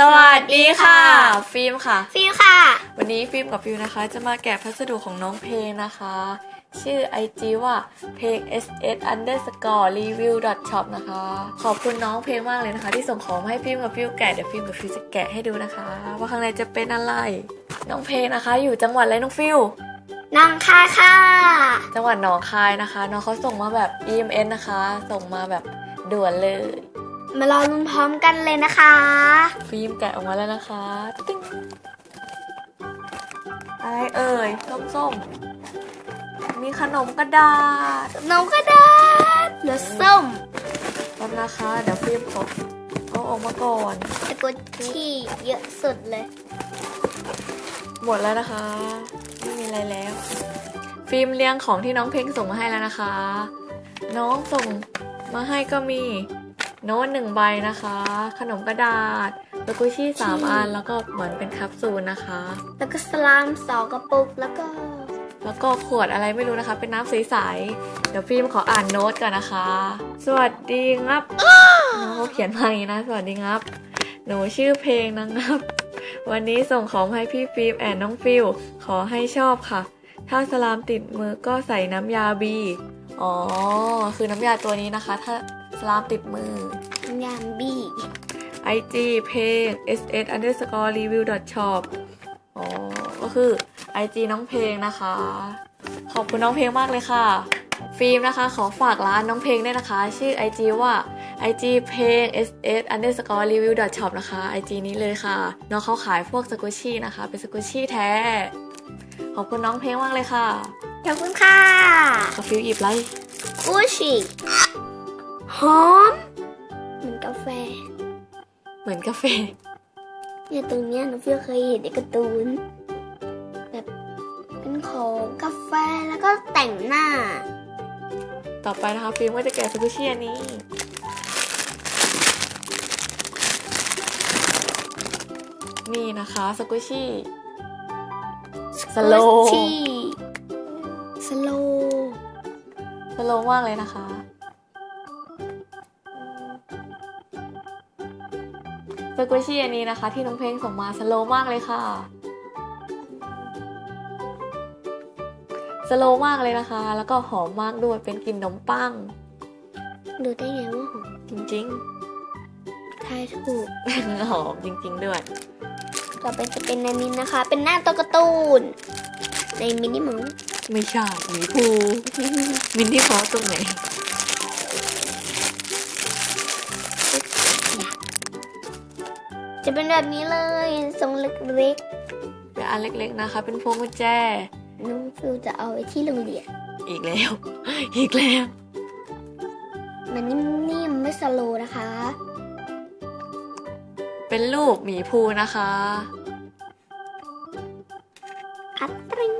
สวัสดีค่ะ ฟิล์มค่ะ ฟิวค่ะ วันนี้ฟิล์มกับฟิวนะคะ จะมาแกะพัสดุของน้องเพลงนะคะ ชื่อ IG ว่าเพลง ss underscore review shop นะคะ ขอบคุณน้องเพลงมากเลยนะคะ ที่ส่งของมาให้ฟิล์มกับฟิวแกะเดี๋ยวฟิล์มกับฟิวจะแกะให้ดูนะคะ ว่าข้างในจะเป็นอะไร น้องเพลงนะคะ อยู่จังหวัดอะไรน้องฟิว น้องค่ะค่ะ จังหวัดหนองคายนะคะ น้องเขาส่งมาแบบ EMS นะคะ ส่งมาแบบด่วนเลย มารอลุ้นพร้อมกันเลยนะคะ ฟิล์มแกะออกมาแล้วนะคะติ๊งอะไรเอ่ยส้มๆมีขนมกระดาษน้องกระดาษเหลือส้มแป๊บนะคะ เดี๋ยวฟิล์มขอเอาออกมาก่อนตะกุดที่เยอะสุดเลย หมดแล้วนะคะ ไม่มีอะไรแล้ว ฟิล์มเรียงของที่น้องเพลงส่งมาให้แล้วนะคะ น้องส่งมาให้ก็มี โน้ตหนึ่งใบนะคะ ขนมกระดาษสกุชี่สามอันแล้วก็เหมือนเป็นแคปซูลนะคะ แล้วก็สลามสองกระปุกแล้วก็ แล้วก็ขวดอะไรไม่รู้นะคะ เป็นน้ำใสๆเดี๋ยวฟิล์มขออ่านโน้ตก่อนนะคะ สวัสดีงับน้องเขาเขียนมาอย่างนี้นะสวัสดีงับ หนูชื่อเพลงนะงับ วันนี้ส่งของให้พี่ฟิล์มแอนน้องฟิลขอให้ชอบค่ะ ถ้าสลามติดมือก็ใส่น้ำยาบีอ๋อ คือน้ำยาตัวนี้นะคะ ถ้า สลามติดมือยามบี้ IG เพลง ss underscore review shop อ๋อ ก็คือ IG น้องเพลงนะคะ ขอบคุณน้องเพลงมากเลยค่ะ ฟิล์มนะคะ ขอฝากร้านน้องเพลงด้วยนะคะ ชื่อ IG ว่า IG เพลง ss underscore review shop นะคะ IG นี้เลยค่ะ น้องเขาขายพวกสกุชชี่นะคะ เป็นสกุชชี่แท้ ขอบคุณน้องเพลงมากเลยค่ะ ขอบคุณค่ะกาฟิลหยิบไรกูชิ หอม เหมือนกาแฟ เหมือนกาแฟ เนี่ยตรงเนี้ยน้องฟิวเคยเห็นในการ์ตูน แบบเป็นของกาแฟแล้วก็แต่งหน้า ต่อไปนะคะฟิล์มก็จะแกะสกุชชี่อันนี้ นี่นะคะสกุชชี่สโลว์ที่สโลว์สโลว์มากเลยนะคะ สกุชชี่อันนี้นะคะ ที่น้องเพลงส่งมาสโลว์มากเลยค่ะสโลว์มากเลยนะคะ แล้วก็หอมมากด้วยเป็นกลิ่นขนมปัง ดูได้ไงว่าหอม จริงทายถูกๆหอมจริง ๆ ด้วย ต่อไปจะเป็นอันนี้นะคะ เป็นหน้าตัวการ์ตูนในมินิมอลไม่ใช่หมีภูมินที่พอตรงไหน จะเป็นแบบนี้เลยทรงเล็กเป็นอันเล็กๆนะคะ เป็นพวงกุญแจ ๆน้องฟิวจะเอาไว้ที่โรงเรียน อีกแล้ว อีกแล้ว มันนิ่มๆไม่สโลว์นะคะ เป็นรูปหมีภูนะคะอัดตริง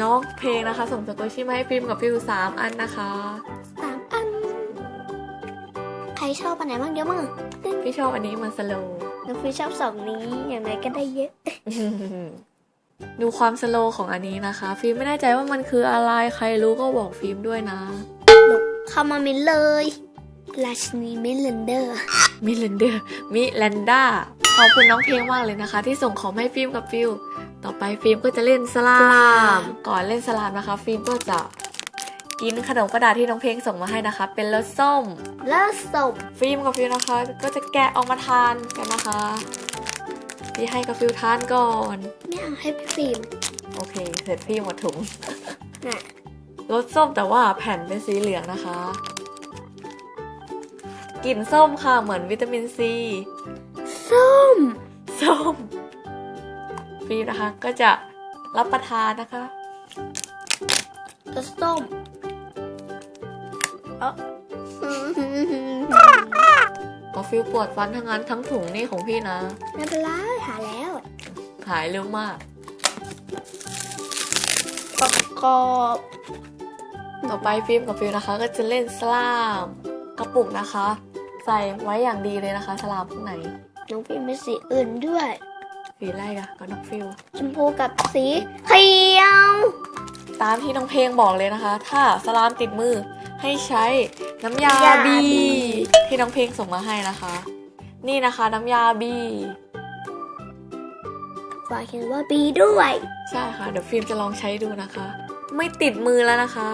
น้องเพลงนะคะ ส่งสกุชชี่มาให้ฟิล์มกับฟิวสามอันนะคะ สามอัน ใครชอบอันไหนบ้างเดี๋ยวมาตึ้ง พี่ชอบอันนี้มันสโลว์น้องฟิวชอบสองนี้อย่างไรก็ได้เยอะ ดูความสโลว์ของอันนี้นะคะ ฟิล์มไม่แน่ใจว่ามันคืออะไรใครรู้ก็บอกฟิล์มด้วยนะ เข้ามาเมนเลยราชินีเมนเลนเดอร์ มิเลนเดอร์มิแลนด้าขอบคุณน้องเพลงมากเลยนะคะ ที่ส่งของให้ฟิล์มกับฟิลต่อไปฟิล์มก็จะเล่นสลาม ก่อนเล่นสลามนะคะ ฟิล์มก็จะ กินขนมกระดาษที่น้องเพลงส่งมาให้นะคะ เป็นรสส้ม แล้วศพฟิล์มกับฟิลนะคะ ก็จะแกะออกมาทานกันนะคะพี่ให้กับฟิลทานก่อน ไม่เอาให้พี่ฟิล์มโอเคเสร็จพี่หมดถุงน่ะรสส้มแต่ว่าแผ่นเป็นสีเหลืองนะคะกลิ่นส้มค่ะเหมือนวิตามินซีส้มส้มฟิล์มนะคะก็จะรับประทานนะคะรสส้ม เอ้าพอฟิลปวดฟันทั้งนั้นทั้งถุงนี่ของพี่นะ ไม่เป็นไรหาแล้ว หายเร็วมากประกอบต่อไปฟิล์มกับฟิลนะคะ ก็จะเล่นสลามกระปุกนะคะ ใส่ไว้อย่างดีเลยนะคะสลามข้างในน้องฟิล์มเป็นสีอื่นด้วย สีอะไรอะก็น้องฟิลชมพูกับสีเขียวตามที่น้องเพลงบอกเลยนะคะ ถ้าสลามติดมือ ให้ใช้น้ำยาบีที่น้องเพลงส่งมาให้นะคะ นี่นะคะน้ำยาบีฝากเขียนว่าบีด้วย ใช่ค่ะ เดี๋ยวฟิล์มจะลองใช้ดูนะคะ ไม่ติดมือแล้วนะคะ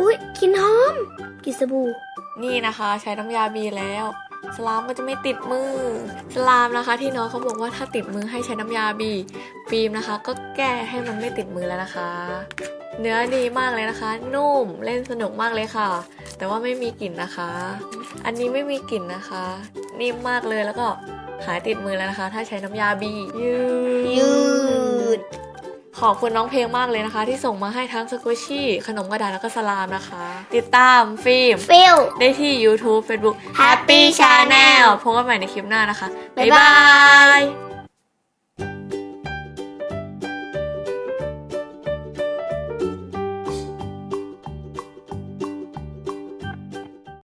อุ้ยกลินหอมกลินสบู่ นี่นะคะ ใช้น้ำยาบีแล้วสลามก็จะไม่ติดมือ สลามนะคะ ที่น้องเขาบอกว่าถ้าติดมือให้ใช้น้ำยาบี ฟิล์มนะคะ ก็แก้ให้มันไม่ติดมือแล้วนะคะ เนื้อดีมากเลยนะคะ นุ่มเล่นสนุกมากเลยค่ะ แต่ว่าไม่มีกลิ่นนะคะ อันนี้ไม่มีกลิ่นนะคะ นิ่มมากเลยแล้วก็หายติดมือแล้วนะคะ ถ้าใช้น้ำยาบียืยืดดขอบคุณน้องเพลงมากเลยนะคะ ที่ส่งมาให้ทั้งสกุชี่ขนมกระดาษแล้วก็สลามนะคะ ติดตามฟิล์มฟิลได้ที่ YouTube Facebook Happy Channel พบกันใหม่ในคลิปหน้านะคะ บ๊ายบายย